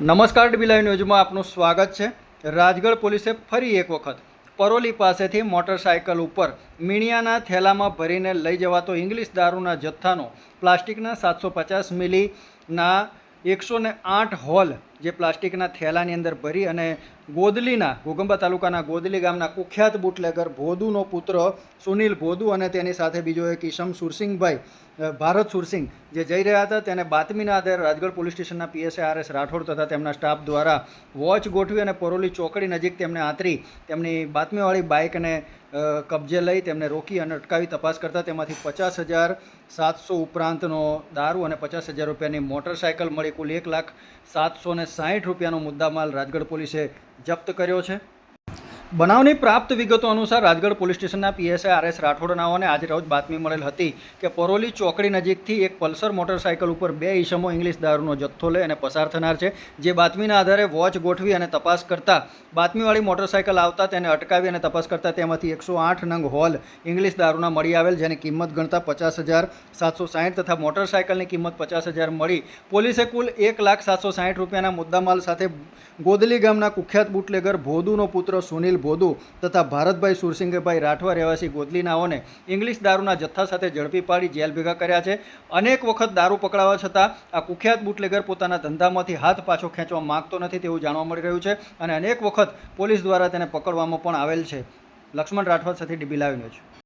નમસ્કાર ડીબીલાઈ ન્યૂઝમાં આપનું સ્વાગત છે. રાજગઢ પોલીસે ફરી એક વખત પરોલી પાસેથી મોટરસાયકલ ઉપર મીણિયાના થેલામાં ભરીને લઈ જવાતો ઇંગ્લિશ દારૂના જથ્થાનો પ્લાસ્ટિકના સાતસો પચાસ મિલીના એકસો ને આઠ હોલ જે પ્લાસ્ટિકના થેલાની અંદર ભરી અને ગોદલીના ઘોગંબા તાલુકાના ગોદલી ગામના કુખ્યાત બુટલેગર ભોદુનો પુત્ર સુનિલ ભોદુ અને તેની સાથે બીજો એક ઈશમ સુરસિંગભાઈ ભારત સુરસિંગ જે જઈ રહ્યા હતા, તેને બાતમીના આધારે રાજગઢ પોલીસ સ્ટેશનના પીએસઆઈ આર એસ રાઠોડ તથા તેમના સ્ટાફ દ્વારા વોચ ગોઠવી અને પરોલી ચોકડી નજીક તેમને આંતરી તેમની બાતમીવાળી બાઇકને કબજે લઈ તેમને રોકી અને અટકાવી તપાસ કરતા તેમાંથી પચાસ હજાર સાતસો ઉપરાંતનો દારૂ અને પચાસ હજાર રૂપિયાની મોટરસાયકલ મળી કુલ એક લાખ સાતસો ને સાહીઠ રૂપિયાનો મુદ્દામાલ રાજગઢ પોલીસે જપ્ત કર્યો છે. બનાવની પ્રાપ્ત વિગતો અનુસાર રાજગઢ પોલીસ સ્ટેશનના પીએસઆઈ આર એસ રાઠોડનાઓને આજે રોજ બાતમી મળેલ હતી કે પરોલી ચોકડી નજીકથી એક પલ્સર મોટરસાયકલ ઉપર બે ઈસમો ઇંગ્લિશ દારૂનો જથ્થો લે અને પસાર થનાર છે. જે બાતમીના આધારે વોચ ગોઠવી અને તપાસ કરતા બાતમીવાળી મોટરસાયકલ આવતા તેને અટકાવી અને તપાસ કરતા તેમાંથી એકસો આઠ નંગ હોલ ઇંગ્લિશ દારૂના મળી આવેલ, જેની કિંમત ગણતા પચાસ હજાર સાતસો સાહીઠ તથા મોટરસાયકલની કિંમત પચાસ હજાર મળી. પોલીસે કુલ એક લાખ સાતસો સાહીઠ રૂપિયાના મુદ્દામાલ સાથે ગોદલી ગામના કુખ્યાત બુટલેગર ભોદુનો પુત્ર સુનિલ ભોદુ તથા ભારતભાઈ સુરસિંગભાઈ રાઠવા રહેવાસી ગોદલીનાઓને ઇંગ્લિશ દારૂના જથ્થા સાથે ઝડપી પાડી જેલ ભેગા કર્યા છે. અનેક વખત દારૂ પકડાવા છતાં આ કુખ્યાત બુટલેગર પોતાના ધંધામાંથી હાથ પાછો ખેંચવા માંગતો નથી તેવું જાણવા મળી રહ્યું છે અને અનેક વખત પોલીસ દ્વારા તેને પકડવામાં પણ આવેલ છે. લક્ષ્મણ રાઠવા સાથે ડીબી લાવી ન્યૂઝ.